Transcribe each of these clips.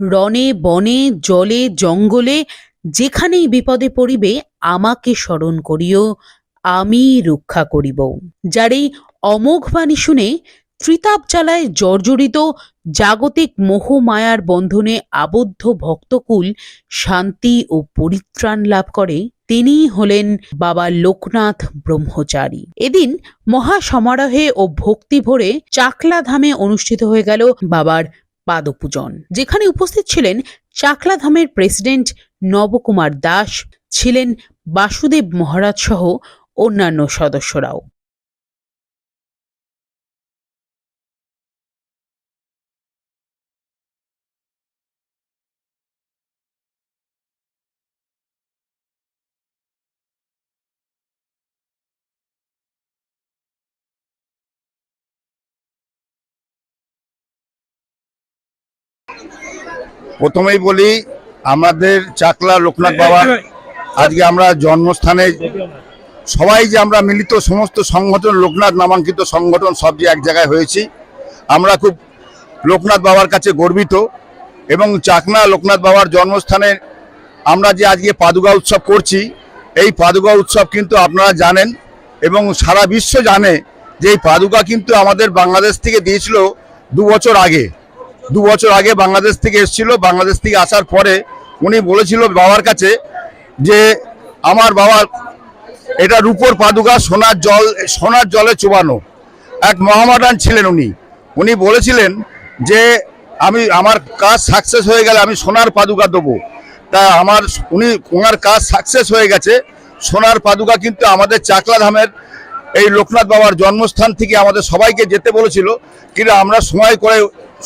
রণে, বনে, জলে, জঙ্গলে, যেখানেই বিপদে পড়িবে, আমাকে স্মরণ করিও, আমি রক্ষা করিব। যার এই অমোঘ বাণী শুনে ত্রিতাপ জ্বালায় জর্জরিত জাগতিক মোহমায়ার বন্ধনে আবদ্ধ ভক্তকুল শান্তি ও পরিত্রাণ লাভ করে তিনিই হলেন বাবা লোকনাথ ব্রহ্মচারী। এদিন মহা সমারোহে ও ভক্তি ভরে চাকলা ধামে অনুষ্ঠিত হয়ে গেল বাবার পাদপূজন। যেখানে উপস্থিত ছিলেন চাকলাধামের প্রেসিডেন্ট নবকুমার দাস ছিলেন বাসুদেব মহারাজ সহ অন্যান্য সদস্যরাও। প্রথমেই বলি, আমাদের চাকলা লোকনাথ বাবার আজকে আমরা জন্মস্থানে সবাই যে আমরা মিলিত সমস্ত সংগঠন, লোকনাথ নামাঙ্কিত সংগঠন, সব যে এক জায়গায় হয়েছি, আমরা খুব লোকনাথ বাবার কাছে গর্বিত এবং চাকনা লোকনাথ বাবার জন্মস্থানে আমরা যে আজকে পাদুকা উৎসব করছি, এই পাদুকা উৎসব কিন্তু আপনারা জানেন এবং সারা বিশ্ব জানে যে এই পাদুকা কিন্তু আমাদের বাংলাদেশ থেকে দিয়েছিল দু বছর আগে। দু বছর আগে বাংলাদেশ থেকে এসেছিল, বাংলাদেশ থেকে আসার পরে উনি বলেছিল বাবার কাছে যে আমার বাবা এটা রূপোর পাদুকা, সোনার জল, সোনার জলে চুবানো। এক মহামাডান ছিলেন উনি। উনি বলেছিলেন যে আমি, আমার কাজ সাকসেস হয়ে গেলে আমি সোনার পাদুকা দেবো। তা আমার, উনি, ওনার কাজ সাকসেস হয়ে গেছে। সোনার পাদুকা কিন্তু আমাদের চাকলা ধামের এই লোকনাথ বাবার জন্মস্থান থেকে আমাদের সবাইকে যেতে বলেছিল। কিন্তু আমরা সময় করে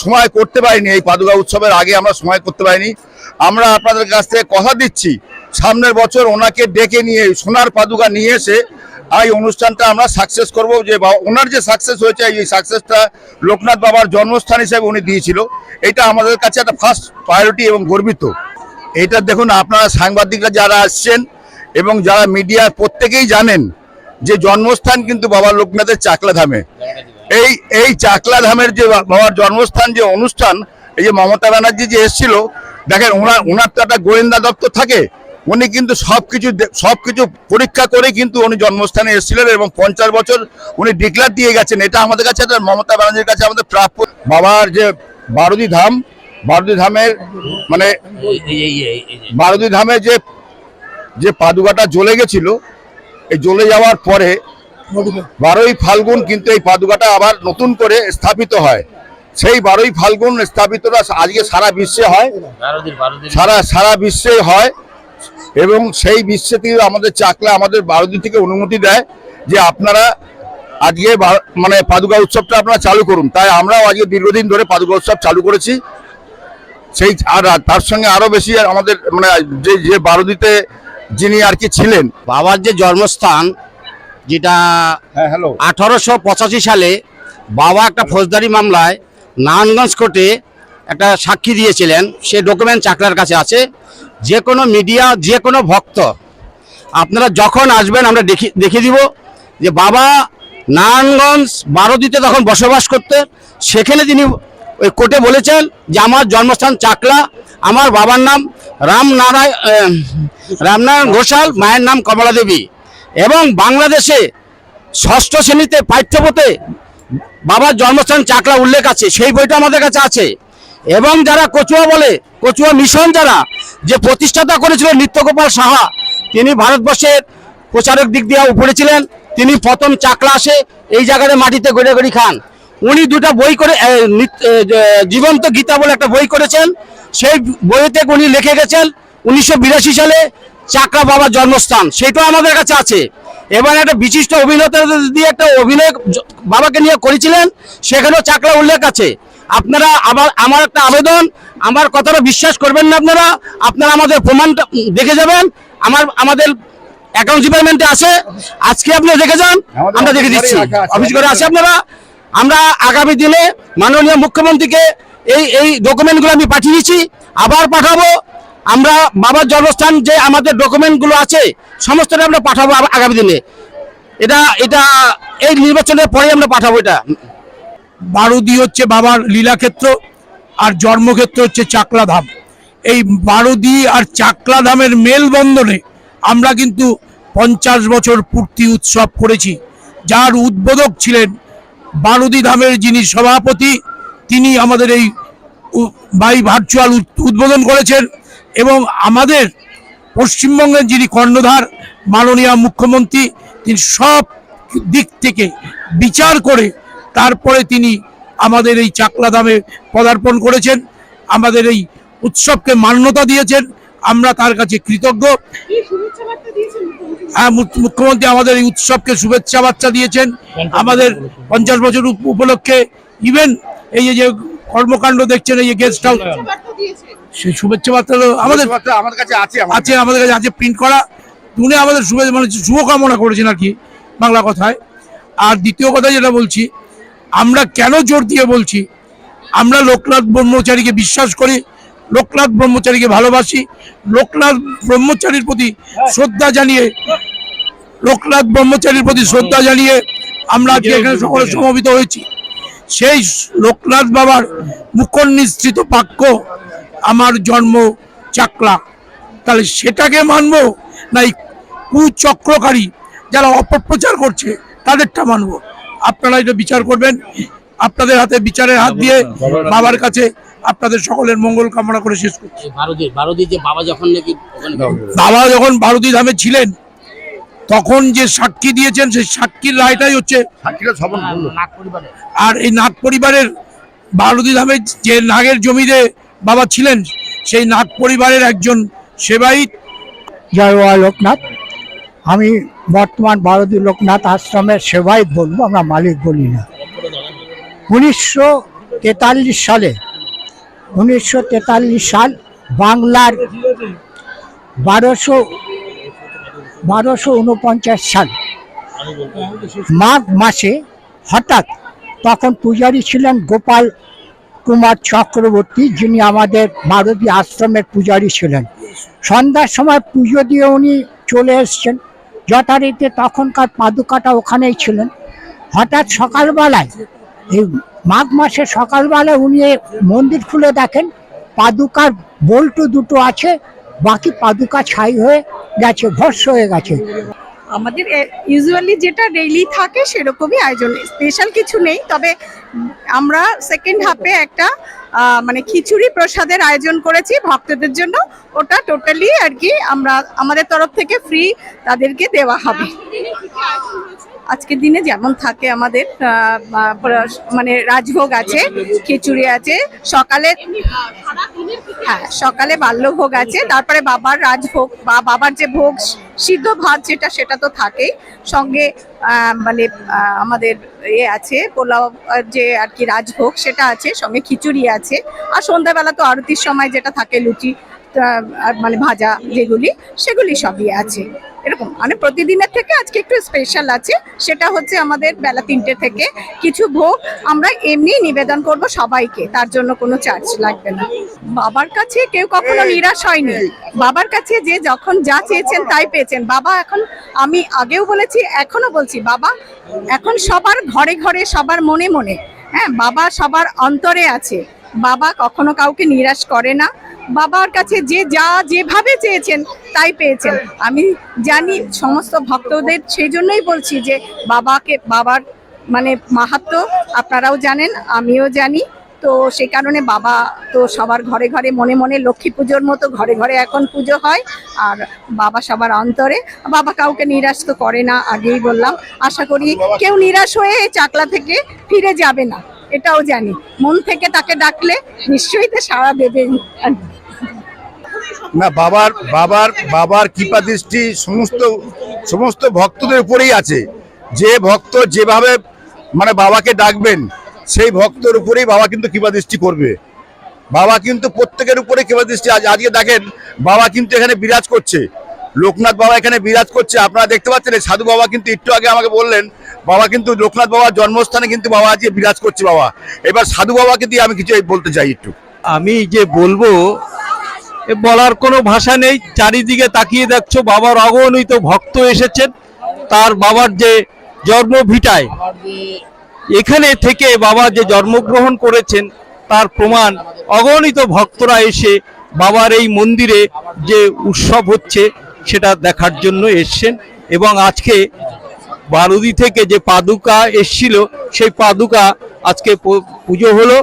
সময় করতে পারিনি। এই পাদুকা উৎসবের আগে আমরা সময় করতে পারিনি। আমরা আপনাদের কাছ থেকে কথা দিচ্ছি। সামনের বছর ওনাকে ডেকে নিয়ে, সোনার পাদুকা নিয়ে এসে এই অনুষ্ঠানটা আমরা সাকসেস করব। যে ওনার যে সাকসেস হয়েছে, এই সাকসেসটা লোকনাথ বাবার জন্মস্থান হিসেবে উনি দিয়েছিল। এটা আমাদের কাছে একটা ফার্স্ট প্রায়োরিটি এবং গর্বিত। এটা দেখুন, আপনারা সাংবাদিকরা যারা আসছেন এবং যারা মিডিয়া প্রত্যেকেই জানেন যে জন্মস্থান কিন্তু বাবা লোকনাথের চাকলা ধামে এই এই চাকলা ধামের যে বাবার জন্মস্থান যে অনুষ্ঠান, এই যে মমতা ব্যানার্জি যে এসেছিল, দেখেন ওনার ওনার তো একটা গোয়েন্দা দপ্তর থাকে, উনি কিন্তু সব কিছু সব কিছু পরীক্ষা করে কিন্তু উনি জন্মস্থানে এসেছিলেন এবং পঞ্চাশ বছর উনি ডিক্লার দিয়ে গেছেন। এটা আমাদের কাছে একটা, মমতা ব্যানার্জির কাছে আমাদের প্রাপ্য, বাবার যে বারুদি ধাম, বারুদি ধামের মানে বারুদি ধামে যে যে পাদুকাটা জ্বলে গেছিল, এই জ্বলে যাওয়ার পরে বারোই ফাল্গুন কিন্তু এই পাদুকাটা আবার নতুন করে স্থাপিত হয়। সেই বারোই ফাল্গুন স্থাপিতটা আজকে সারা বিশ্বে হয়। সারা সারা বিশ্বে হয় এবং সেই বিশ্বে থেকে আমাদের চাকলা আমাদের বারোদি থেকে অনুমতি দেয় যে আপনারা আজকে মানে পাদুকা উৎসবটা আপনারা চালু করুন। তাই আমরাও আজকে দীর্ঘদিন ধরে পাদুকা উৎসব চালু করেছি। সেই আর তার সঙ্গে আরও বেশি আমাদের মানে যে যে বারোদিতে যিনি আর কি ছিলেন বাবার যে জন্মস্থান যেটা হ্যাঁ হ্যালো আঠারোশো পঁচাশি সালে বাবা একটা ফৌজদারি মামলায় নারায়ণগঞ্জ কোর্টে একটা সাক্ষী দিয়েছিলেন। সে ডকুমেন্ট চাকলার কাছে আছে। যে কোনো মিডিয়া যে কোনো ভক্ত আপনারা যখন আসবেন আমরা দেখি দেখিয়ে দিব যে বাবা নারায়ণগঞ্জ বারোদিতে তখন বসবাস করতেন সেখানে তিনি ওই কোর্টে বলেছেন যে আমার জন্মস্থান চাকলা আমার বাবার নাম রামনারায়ণ আহ, রামনারায়ণ ঘোষাল মায়ের নাম কমলা দেবী এবং বাংলাদেশে ষষ্ঠ শ্রেণীতে পাঠ্যপথে বাবার জন্মস্থান চাকলা উল্লেখ আছে, সেই বইটা আমাদের কাছে আছে। এবং যারা কচুয়া বলে, কচুয়া মিশন যারা, যে প্রতিষ্ঠাতা করেছিল নিত্যগোপাল সাহা, তিনি ভারতবর্ষের প্রচারক দিক দিয়ে উপরে ছিলেন, তিনি প্রথম চাকলা আসে, এই জায়গাতে মাটিতে গড়ে গড়ি খান। উনি দুটা বই করে জীবন্ত গীতা বলে একটা বই করেছেন, সেই বইতে উনি লিখে গেছেন, উনিশশো বিরাশি সালে চাকরা বাবার জন্মস্থান সেটাও আমাদের কাছে আছে। এবার একটা বিশিষ্ট অভিনেতা দিয়ে একটা অভিনয় বাবাকে নিয়ে করেছিলেন সেখানেও চাকরা উল্লেখ আছে। আপনারা আবার আমার একটা আবেদন আমার কথাটা বিশ্বাস করবেন না আপনারা আপনারা আমাদের প্রমাণটা দেখে যাবেন। আমার আমাদের অ্যাকাউন্ট ডিপার্টমেন্টে আছে আজকে আপনি দেখে যান আমরা দেখে দিচ্ছি। অফিস করে আছে। আপনারা আমরা আগামী দিনে মাননীয় মুখ্যমন্ত্রীকে এই এই ডকুমেন্টগুলো আমি পাঠিয়ে দিচ্ছি আবার পাঠাবো আমরা বাবার জন্মস্থান যে আমাদের ডকুমেন্টগুলো আছে, সমস্তটা আমরা পাঠাবো আগামী দিনে। এটা এটা, এই নির্বাচনের পরে আমরা পাঠাবো এটা। বারুদি হচ্ছে বাবার লীলাক্ষেত্র, আর জন্মক্ষেত্র হচ্ছে চাকলা ধাম এই বারুদি আর চাকলা ধামের মেলবন্ধনে আমরা কিন্তু পঞ্চাশ বছর পূর্তি উৎসব করেছি। যার উদ্বোধক ছিলেন বারুদি ধামের যিনি সভাপতি, তিনি আমাদের এই বাই ভার্চুয়াল উদ্বোধন করেছেন। এবং আমাদের পশ্চিমবঙ্গের যিনি কর্ণধার, মাননীয় মুখ্যমন্ত্রী, তিনি সব দিক থেকে বিচার করে তারপরে তিনি আমাদের এই চাকলা ধামে পদার্পণ করেছেন। আমাদের এই উৎসবকে মান্যতা দিয়েছেন। আমরা তার কাছে কৃতজ্ঞ। হ্যাঁ মুখ্যমন্ত্রী আমাদের এই উৎসবকে শুভেচ্ছা বার্তা দিয়েছেন। আমাদের পঞ্চাশ বছর উপলক্ষে ইভেন এই যে- কর্মকাণ্ড দেখছেন, এই যে গেস্ট হাউস শুভেচ্ছা বার্তা আমাদের আমার কাছে আছে আছে আমাদের কাছে আছে প্রিন্ট করা। উনি আমাদের শুভে মানে শুভকামনা করেছেন আর কি বাংলা কথায়। আর দ্বিতীয় কথা যেটা বলছি আমরা কেন জোর দিয়ে বলছি আমরা লোকনাথ ব্রহ্মচারীকে বিশ্বাস করি লোকনাথ ব্রহ্মচারীকে ভালোবাসি লোকনাথ ব্রহ্মচারীর প্রতি শ্রদ্ধা জানিয়ে লোকনাথ ব্রহ্মচারীর প্রতি শ্রদ্ধা জানিয়ে আমরা আজকে এখানে সকলে সমবেত হয়েছি। সেই লোকনাথ বাবার মুখনিসৃত বাক্য আমার জন্ম চাকলা। তাহলে সেটাকে মানবো? না এই কুচক্রকারী যারা অপপ্রচার করছে তাদেরটা মানব। আপনারা এটা বিচার করবেন। আপনাদের হাতে বিচারের হাত দিয়ে বাবার কাছে আপনাদের সকলের মঙ্গল কামনা করে শেষ করছি। ভারতী ভারতী যে বাবা যখন নাকি বাবা। যখন ভারতী ধামে ছিলেন তখন যে সাক্ষী দিয়েছেন সেই সাক্ষীর রায়টাই হচ্ছে পরিবারে আর এই নাগ পরিবারের বারুদি ধামে যে নাগের জমিতে বাবা ছিলেন সেই নাগ পরিবারের একজন সেবায়িত। জয় লোকনাথ। আমি বর্তমান ভারতী লোকনাথ আশ্রমের সেবাই বলব, আমরা মালিক বলি না। উনিশশো তেতাল্লিশ সালে, উনিশশো তেতাল্লিশ সাল বাংলার বারোশো বারোশো উনপঞ্চাশ সাল মাঘ মাসে হঠাৎ তখন পূজারী ছিলেন গোপাল কুমার চক্রবর্তী, যিনি আমাদের ভারতী আশ্রমের পূজারী ছিলেন। সন্ধ্যার সময় পুজো দিয়ে উনি চলে এসছেন। যথারীতি তখনকার পাদুকাটা ওখানেই ছিলেন। হঠাৎ সকালবেলায়, এই মাঘ মাসে সকালবেলায় উনি মন্দির খুলে দেখেন, পাদুকার বল্টু দুটো আছে, বাকি পাদুকা ছাই হয়ে গেছে ভস্য হয়ে গেছে। আমাদের ইউজুয়ালি যেটা ডেইলি থাকে সেরকমই আয়োজন। স্পেশাল কিছু নেই, তবে আমরা সেকেন্ড হাফে একটা মানে খিচুড়ি প্রসাদের আয়োজন করেছি ভক্তদের জন্য। ওটা টোটালি আর কি আমরা, আমাদের তরফ থেকে ফ্রি তাদেরকে দেওয়া হবে। আজকের দিনে যেমন থাকে আমাদের মানে রাজভোগ আছে, খিচুড়ি আছে, সকালে হ্যাঁ সকালে বাল্যভোগ আছে, তারপরে বাবার রাজভোগ বা বাবার যে ভোগ, সিদ্ধ ভাত যেটা, সেটা তো থাকেই। সঙ্গে মানে আমাদের ইয়ে আছে, পোলাও যে আর কি রাজভোগ, সেটা আছে, সঙ্গে খিচুড়ি আছে। আর সন্ধ্যাবেলা তো আরতির সময় যেটা থাকে, লুচি মানে ভাজা যেগুলি সেগুলি সবই আছে। এরকম মানে প্রতিদিনের থেকে আজকে একটু স্পেশাল আছে। সেটা হচ্ছে আমাদের বেলা তিনটে থেকে কিছু ভোগ আমরা এমনি নিবেদন করব সবাইকে তার জন্য কোনো চার্জ লাগবে না। বাবার কাছে কেউ কখনো নিরাশ হয়নি। বাবার কাছে যে যখন যা চেয়েছেন তাই পেয়েছেন। বাবা এখন আমি আগেও বলেছি এখনও বলছি বাবা এখন সবার ঘরে ঘরে সবার মনে মনে হ্যাঁ বাবা সবার অন্তরে আছে। বাবা কখনো কাউকে নিরাশ করে না। বাবার কাছে যে যা যেভাবে চেয়েছেন, তাই পেয়েছেন। আমি জানি সমস্ত ভক্তদের সেই জন্যই বলছি যে বাবাকে, বাবার মানে মাহাত্ম আপনারাও জানেন, আমিও জানি। তো সেই কারণে বাবা তো সবার ঘরে ঘরে মনে মনে লক্ষ্মী পুজোর মতো ঘরে ঘরে এখন পুজো হয়, আর বাবা সবার অন্তরে। বাবা কাউকে নিরাশ তো করে না, আগেই বললাম। আশা করি কেউ নিরাশ হয়ে চাকলা থেকে ফিরে যাবে না, এটাও জানি। মন থেকে তাকে ডাকলে নিশ্চয়ই তো সাড়া দেবেন না, বাবার বাবার বাবার কৃপা দৃষ্টি সমস্ত সমস্ত ভক্তদের উপরেই আছে। যে ভক্ত যেভাবে মানে বাবাকে ডাকবেন, সেই ভক্তের উপরেই বাবা কিন্তু কৃপা দৃষ্টি করবে। বাবা কিন্তু প্রত্যেকের উপরে কৃপা দৃষ্টি আজ, আজকে দেখেন, বাবা কিন্তু এখানে বিরাজ করছে। লোকনাথ বাবা এখানে বিরাজ করছে। আপনারা দেখতে পাচ্ছেন সাধু বাবা কিন্তু একটু আগে আমাকে বললেন, বাবা কিন্তু লোকনাথ বাবার জন্মস্থানে কিন্তু বাবা আজকে বিরাজ করছে বাবা। এবার সাধু বাবাকে দিয়ে আমি কিছু বলতে চাই একটু। আমি যে বলব বলার কোনো ভাষা নেই। চারিদিকে তাকিয়ে দেখছ বাবার অগণিত ভক্ত এসেছেন। তার বাবার যে জন্মভিটায় এখানে থেকে বাবা যে জন্মগ্রহণ করেছেন, তার প্রমাণ অগণিত ভক্তরা এসে বাবার এই মন্দিরে যে উৎসব হচ্ছে, সেটা দেখার জন্য এসছেন এবং আজকে বারুদি থেকে যে পাদুকা এসছিল, সেই পাদুকা আজকে পুজো হলো।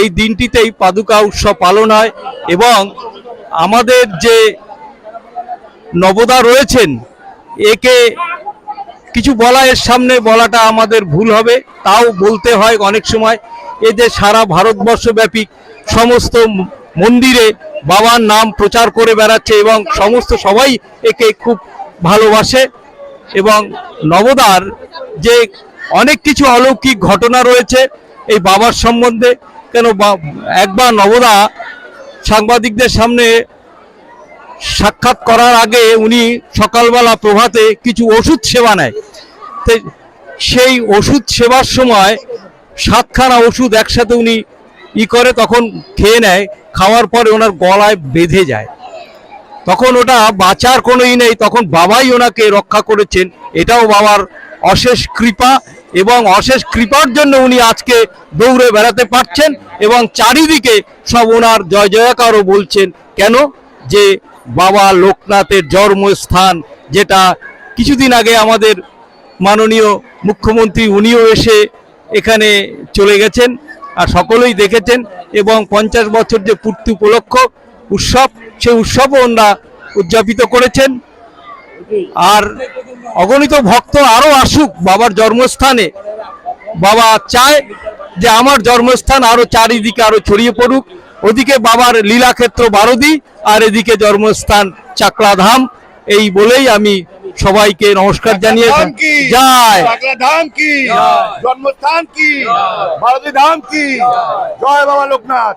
এই দিনটিতেই পাদুকা উৎসব পালন হয় এবং আমাদের যে নবদা রয়েছেন, একে কিছু বলা এর সামনে বলাটা আমাদের ভুল হবে, তাও বলতে হয় অনেক সময় এই যে সারা ভারতবর্ষব্যাপী সমস্ত মন্দিরে বাবার নাম প্রচার করে বেড়াচ্ছে এবং সমস্ত সবাই একে খুব ভালোবাসে এবং নবদার যে অনেক কিছু অলৌকিক ঘটনা রয়েছে, এই বাবার সম্বন্ধে, কেন একবার নবদা সাংবাদিকদের সামনে সাক্ষাৎ করার আগে উনি সকালবেলা প্রভাতে কিছু ওষুধ সেবা নেয়। তো সেই ওষুধ সেবার সময় সাতখানা ওষুধ একসাথে উনি ই করে, তখন খেয়ে নেয়, খাওয়ার পরে ওনার গলায় বেঁধে যায়। তখন ওটা বাঁচার কোনোই নেই, তখন বাবাই ওনাকে রক্ষা করেছেন। এটাও বাবার অশেষ কৃপা এবং অশেষ কৃপার জন্য উনি আজকে দৌড়ে বেড়াতে পারছেন এবং চারিদিকে সব ওনার জয় জয়াকারও বলছেন, কেন? যে বাবা লোকনাথের জন্মস্থান, যেটা কিছুদিন আগে আমাদের মাননীয় মুখ্যমন্ত্রী উনিও এসে এখানে চলে গেছেন আর সকলেই দেখেছেন এবং পঞ্চাশ বছর যে পূর্তি উপলক্ষ উৎসব, সেই উৎসবও ওনারা উদযাপিত করেছেন। আর অগণিত ভক্ত আরও আসুক বাবার জন্মস্থানে। বাবা চায় যে আমার জন্মস্থান আরও চারিদিকে আরও ছড়িয়ে পড়ুক। ওদিকে বাবার লীলাক্ষেত্র বারদি আর এদিকে জন্মস্থান চাকলাধাম। এই বলেই আমি সবাইকে নমস্কার জানিয়ে ধাম কি? যায়। ধাম কি? জন্মস্থান কি? ভারতী ধাম কি? জয় বাবা লোকনাথ।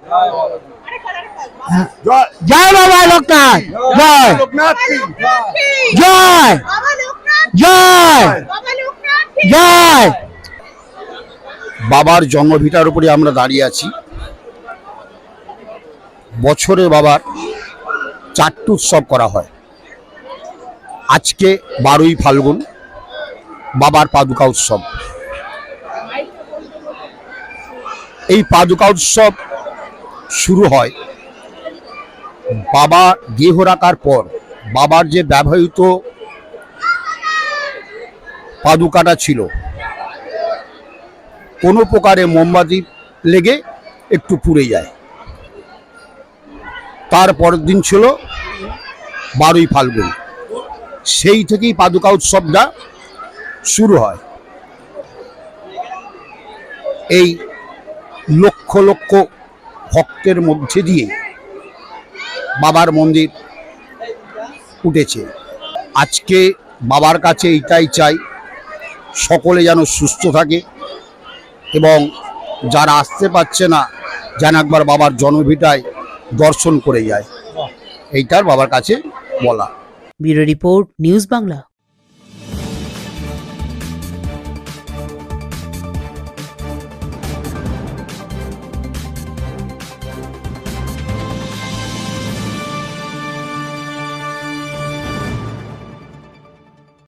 জয় বাবা লোকনাথ, জয়। জয়। জয়। জয়। বাবার জন্মভিটার উপরে আমরা দাঁড়িয়ে আছি। বছরে বাবার চারটি উৎসব করা হয়। আজকে বারোই ফাল্গুন, বাবার পাদুকা উৎসব। এই পাদুকা উৎসব শুরু হয়। বাবা দেহ রাখার পর বাবার যে ব্যবহৃত পাদুকাটা ছিল, কোনো প্রকারে মোমবাতি লেগে একটু পুড়ে যায়। তার পরের দিন ছিল বারোই ফাল্গুন। সেই থেকেই পাদুকা উৎসবটা শুরু হয়। এই লক্ষ লক্ষ ভক্তের মধ্যে দিয়ে বাবার মন্দির উঠেছে। আজকে বাবার কাছে এইটাই চাই, সকলে যেন সুস্থ থাকে এবং যারা আসতে পারছে না, যেন একবার বাবার জন্মভিটায় দর্শন করে যায়। এইটার বাবার কাছে বলা। Bureau report, news Bangla.